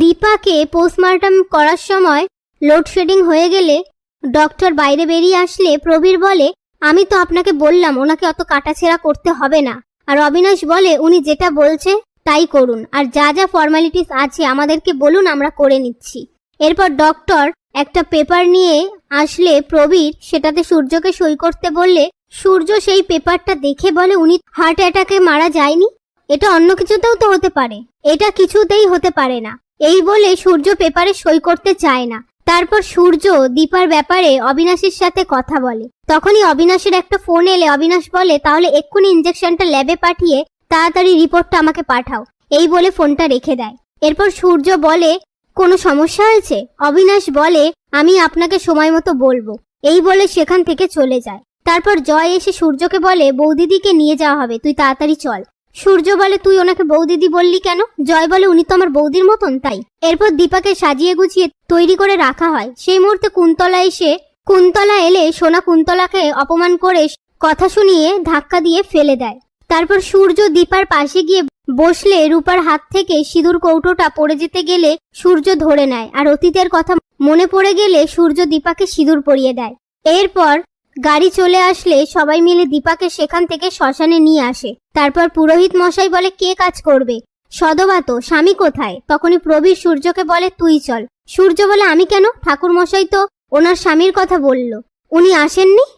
দীপাকে post-mortem করার সময় load shedding হয়ে গেলে ডক্টর বাইরে বেরিয়ে আসলে প্রবীর বলে, আমি তো আপনাকে বললাম, ওনাকে অত কাটাছেড়া করতে হবে না। আর অবিনাশ বলে, উনি যেটা বলছে তাই করুন, আর যা যা ফর্মালিটিস আছে আমাদেরকে বলুন, আমরা করে নিচ্ছি। এরপর ডক্টর একটা পেপার নিয়ে আসলে প্রবীর সেটাতে সূর্যকে সই করতে বললে, সূর্য সেই পেপারটা দেখে বলে, উনি হার্ট অ্যাটাকে মারা যায়নি? এটা অন্য কিছুতেও তো হতে পারে। এটা কিছুতেই হতে পারে না। এই বলে সূর্য পেপারে সই করতে চায় না। তারপর সূর্য দীপার ব্যাপারে অবিনাশের সাথে কথা বলে। তখনই অবিনাশের একটা ফোন এলে, অবিনাশ বলে, তাহলে এক্ষুনি ইঞ্জেকশনটা ল্যাবে পাঠিয়ে তাড়াতাড়ি রিপোর্টটা আমাকে পাঠাও। এই বলে ফোনটা রেখে দেয়। এরপর সূর্য বলে, কোনো সমস্যা হয়েছে? অবিনাশ বলে, আমি আপনাকে সময় মতো বলব। এই বলে সেখান থেকে চলে যায়। তারপর জয় এসে সূর্যকে বলে, বৌদিদিকে নিয়ে যাওয়া হবে, তুই তাড়াতাড়ি চল। সূর্য বলে তুই ওনাকে বৌদিদি বললি কেন? জয় বলে উনি তো আমার বৌদির মতন, তাই। এরপর দীপাকে সাজিয়ে গুছিয়ে তৈরি করে রাখা হয়। সেই মুহূর্তে কুন্তলা এসে, কুন্তলা এলে সোনা কুন্তলাকে অপমান করে কথা শুনিয়ে ধাক্কা দিয়ে ফেলে দেয়। তারপর সূর্য দীপার পাশে গিয়ে বসলে রূপার হাত থেকে সিঁদুর কৌটোটা পড়ে যেতে গেলে সূর্য ধরে নেয়। আর অতীতের কথা মনে পড়ে গেলে সূর্য দীপাকে সিঁদুর পরিয়ে দেয়। এরপর গাড়ি চলে আসলে সবাই মিলে দীপাকে সেখান থেকে শ্মশানে নিয়ে আসে। তারপর পুরোহিত মশাই বলে, কে কাজ করবে? সদবা তো, স্বামী কোথায়? তখনই প্রবীর সূর্যকে বলে, তুই চল। সূর্য বলে, আমি কেন? ঠাকুর মশাই তো ওনার স্বামীর কথা বলল। উনি আসেননি?